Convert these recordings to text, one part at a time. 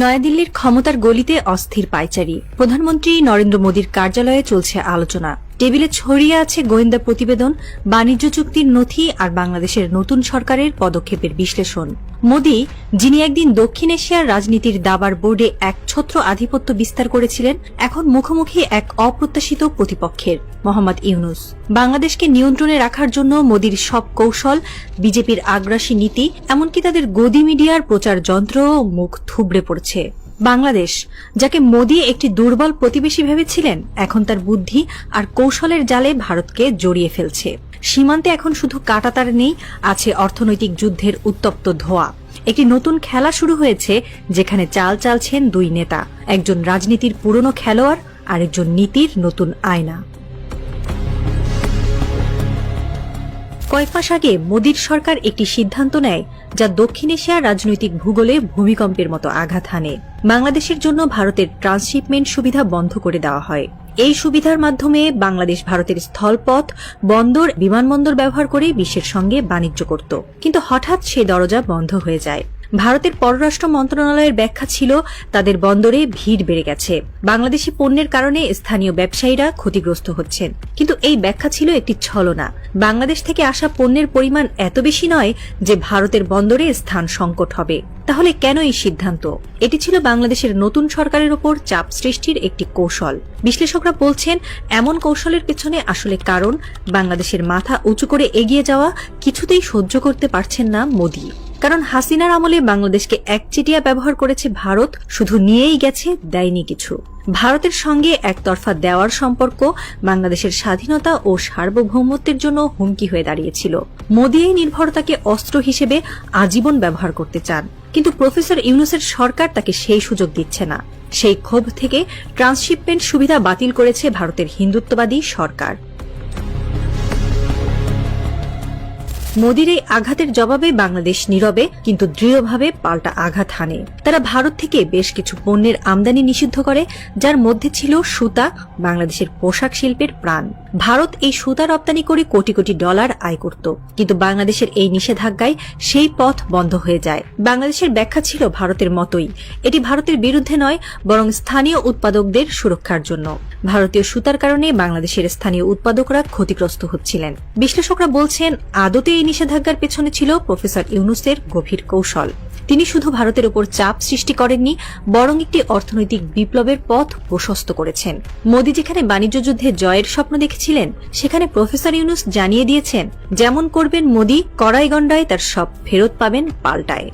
নয়াদিল্লির ক্ষমতার গলিতে অস্থির পাইচারি। প্রধানমন্ত্রী নরেন্দ্র মোদীর কার্যালয়ে চলছে আলোচনা। টেবিলে ছড়িয়ে আছে গোয়েন্দা প্রতিবেদন, বাণিজ্য চুক্তির নথি আর বাংলাদেশের নতুন সরকারের পদক্ষেপের বিশ্লেষণ। মোদী, যিনি একদিন দক্ষিণ এশিয়ার রাজনীতির দাবার বোর্ডে এক ছত্র আধিপত্য বিস্তার করেছিলেন, এখন মুখোমুখি এক অপ্রত্যাশিত প্রতিপক্ষের। মোহাম্মদ ইউনুস। বাংলাদেশকে নিয়ন্ত্রণে রাখার জন্য মোদীর সব কৌশল, বিজেপির আগ্রাসী নীতি, এমনকি তাদের গদি মিডিয়ার প্রচার যন্ত্রও মুখ থুবড়ে পড়ছে। বাংলাদেশ, যাকে মোদী একটি দুর্বল প্রতিবেশী ভেবেছিলেন, এখন তার বুদ্ধি আর কৌশলের জালে ভারতকে জড়িয়ে ফেলছে। সীমান্তে এখন শুধু কাটাতার নেই, আছে অর্থনৈতিক যুদ্ধের উত্তপ্ত ধোয়া। একটি নতুন খেলা শুরু হয়েছে, যেখানে চাল চালছেন দুই নেতা, একজন রাজনীতির পুরনো খেলোয়াড়, আরেকজন নীতির নতুন আয়না। কয়েক মাস আগে মোদীর সরকার একটি সিদ্ধান্ত নেয় যা দক্ষিণ এশিয়ার রাজনৈতিক ভূগোলে ভূমিকম্পের মতো আঘাত হানে। বাংলাদেশের জন্য ভারতের ট্রান্সশিপমেন্ট সুবিধা বন্ধ করে দেওয়া হয়। এই সুবিধার মাধ্যমে বাংলাদেশ ভারতের স্থলপথ, বন্দর, বিমানবন্দর ব্যবহার করে বিশ্বের সঙ্গে বাণিজ্য করত। কিন্তু হঠাৎ সেই দরজা বন্ধ হয়ে যায়। ভারতের পররাষ্ট্র মন্ত্রণালয়ের ব্যাখ্যা ছিল, তাদের বন্দরে ভিড় বেড়ে গেছে। বাংলাদেশি পণ্যের কারণে স্থানীয় ব্যবসায়ীরা ক্ষতিগ্রস্ত হচ্ছেন। কিন্তু এই ব্যাখ্যা ছিল একটি ছলনা। বাংলাদেশ থেকে আসা পণ্যের পরিমাণ এত বেশি নয় যে ভারতের বন্দরে স্থান সংকট হবে। তাহলে কেন এই সিদ্ধান্ত? এটি ছিল বাংলাদেশের নতুন সরকারের ওপর চাপ সৃষ্টির একটি কৌশল। বিশ্লেষকরা বলছেন, এমন কৌশলের পেছনে আসলে কারণ, বাংলাদেশের মাথা উঁচু করে এগিয়ে যাওয়া কিছুতেই সহ্য করতে পারছেন না মোদী। কারণ হাসিনার আমলে বাংলাদেশকে একচেটিয়া ব্যবহার করেছে ভারত, শুধু নিয়েই গেছে দেয়নি কিছু। ভারতের সঙ্গে একতরফা দেওয়ার সম্পর্ক বাংলাদেশের স্বাধীনতা ও সার্বভৌমত্বের জন্য হুমকি হয়ে দাঁড়িয়েছিল। মোদী এই নির্ভরতাকে অস্ত্র হিসেবে আজীবন ব্যবহার করতে চান, কিন্তু প্রফেসর ইউনুসের সরকার তাকে সেই সুযোগ দিচ্ছে না। সেই ক্ষোভ থেকে ট্রান্সশিপমেন্ট সুবিধা বাতিল করেছে ভারতের হিন্দুত্ববাদী সরকার। মোদির এই আঘাতের জবাবে বাংলাদেশ নীরবে, কিন্তু দৃঢ়ভাবে পাল্টা আঘাত হানে। তারা ভারত থেকে বেশ কিছু পণ্যের আমদানি নিষিদ্ধ করে, যার মধ্যে ছিল সুতা, বাংলাদেশের পোশাক শিল্পের প্রাণ। ভারত এই সুতা রপ্তানি করে কোটি কোটি ডলার আয় করত। কিন্তু বাংলাদেশের এই নিষেধাজ্ঞায় সেই পথ বন্ধ হয়ে যায়। বাংলাদেশের ব্যাখ্যা ছিল ভারতের মতোই। এটি ভারতের বিরুদ্ধে নয়, বরং স্থানীয় উৎপাদকদের সুরক্ষার জন্য। ভারতীয় সুতার কারণে বাংলাদেশের স্থানীয় উৎপাদকরা ক্ষতিগ্রস্ত হচ্ছিলেন। বিশ্লেষকরা বলছেন, আদতে এই নিষেধাজ্ঞার পেছনে ছিল প্রফেসর ইউনুসের গভীর কৌশল। তিনি শুধু ভারতের উপর চাপ সৃষ্টি করেননি, বরং একটি অর্থনৈতিক বিপ্লবের পথ প্রশস্ত করেছেন। মোদী যেখানে বাণিজ্য যুদ্ধে জয়ের স্বপ্ন দেখেছিলেন, সেখানে প্রফেসর ইউনুস জানিয়ে দিয়েছেন, যেমন করবেন মোদী কড়াইগণ্ডায় তার সব ফেরত পাবেন পাল্টায়।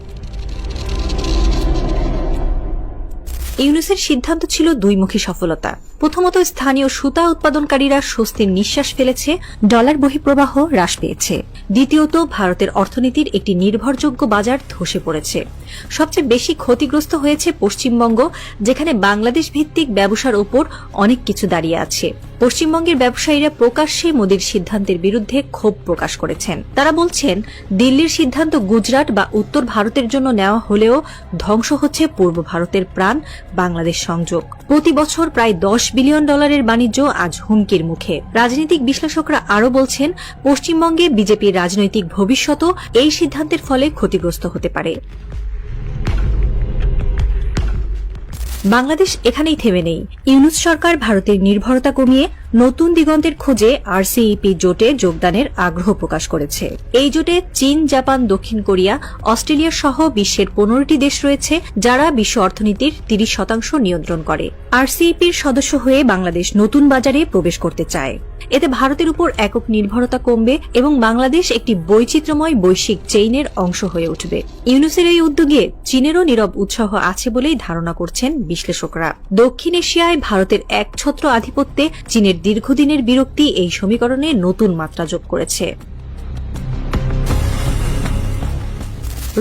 ইউনুসের সিদ্ধান্ত ছিল দুইমুখী সফলতা। প্রথমত স্থানীয় সুতা উৎপাদনকারীরা স্বস্তির নিঃশ্বাস ফেলেছে, ডলার বহিঃপ্রবাহ হ্রাস পেয়েছে। দ্বিতীয়ত, ভারতের অর্থনীতির একটি নির্ভরযোগ্য বাজার ধসে পড়েছে। সবচেয়ে বেশি ক্ষতিগ্রস্ত হয়েছে পশ্চিমবঙ্গ, যেখানে বাংলাদেশ ভিত্তিক ব্যবসার ওপর অনেক কিছু দাঁড়িয়ে আছে। পশ্চিমবঙ্গের ব্যবসায়ীরা প্রকাশ্যে মোদীর সিদ্ধান্তের বিরুদ্ধে ক্ষোভ প্রকাশ করেছেন। তারা বলছেন, দিল্লির সিদ্ধান্ত গুজরাট বা উত্তর ভারতের জন্য নেওয়া হলেও ধ্বংস হচ্ছে পূর্ব ভারতের প্রাণ, বাংলাদেশ সংযোগ। প্রতি বছর প্রায় দশ বিলিয়ন ডলারের বাণিজ্য আজ হুমকির মুখে। রাজনৈতিক বিশ্লেষকরা আরও বলছেন, পশ্চিমবঙ্গে বিজেপির রাজনৈতিক ভবিষ্যতও এই সিদ্ধান্তের ফলে ক্ষতিগ্রস্ত হতে পারে। বাংলাদেশ এখানেই থেমে নেই। ইউনুস সরকার ভারতের নির্ভরতা কমিয়ে নতুন দিগন্তের খোঁজে আরসিইপি জোটে যোগদানের আগ্রহ প্রকাশ করেছে। এই জোটে চীন, জাপান, দক্ষিণ কোরিয়া, অস্ট্রেলিয়া সহ বিশ্বের পনেরোটি দেশ রয়েছে যারা বিশ্ব অর্থনীতির তিরিশ শতাংশ নিয়ন্ত্রণ করে। আরসিইপির সদস্য হয়ে বাংলাদেশ নতুন বাজারে প্রবেশ করতে চায়। এতে ভারতের উপর একক নির্ভরতা কমবে এবং বাংলাদেশ একটি বৈচিত্র্যময় বৈশ্বিক চেইনের অংশ হয়ে উঠবে। ইউনুসের এই উদ্যোগে চীনেরও নীরব উৎসাহ আছে বলেই ধারণা করছেন বিশ্লেষকরা। দক্ষিণ এশিয়ায় ভারতের একছত্র আধিপত্যে চীনের দীর্ঘদিনের বিরক্তি এই সমীকরণে নতুন মাত্রা যোগ করেছে।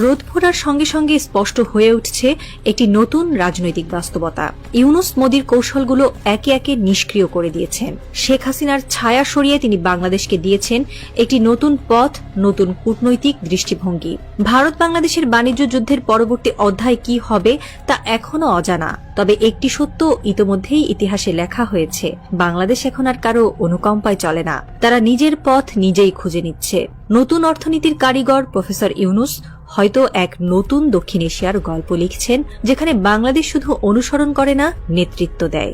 রোদ ফোরার সঙ্গে সঙ্গে স্পষ্ট হয়ে উঠছে একটি নতুন রাজনৈতিক বাস্তবতা। ইউনুস মোদীর কৌশলগুলো একে একে নিষ্ক্রিয় করে দিয়েছেন শেখ হাসিনার ছায়া সরিয়ে তিনি বাংলাদেশকে দিয়েছেন একটি নতুন পথ, নতুন কূটনৈতিক দৃষ্টিভঙ্গি। ভারত বাংলাদেশের বাণিজ্য যুদ্ধের পরবর্তী অধ্যায় কি হবে তা এখনও অজানা। তবে একটি সত্য ইতোমধ্যেই ইতিহাসে লেখা হয়েছে, বাংলাদেশ এখন আর কারও অনুকম্পায় চলে না। তারা নিজের পথ নিজেই খুঁজে নিচ্ছে। নতুন অর্থনীতির কারিগর প্রফেসর ইউনুস হয়তো এক নতুন দক্ষিণ এশিয়ার গল্প লিখছেন, যেখানে বাংলাদেশ শুধু অনুসরণ করে না, নেতৃত্ব দেয়।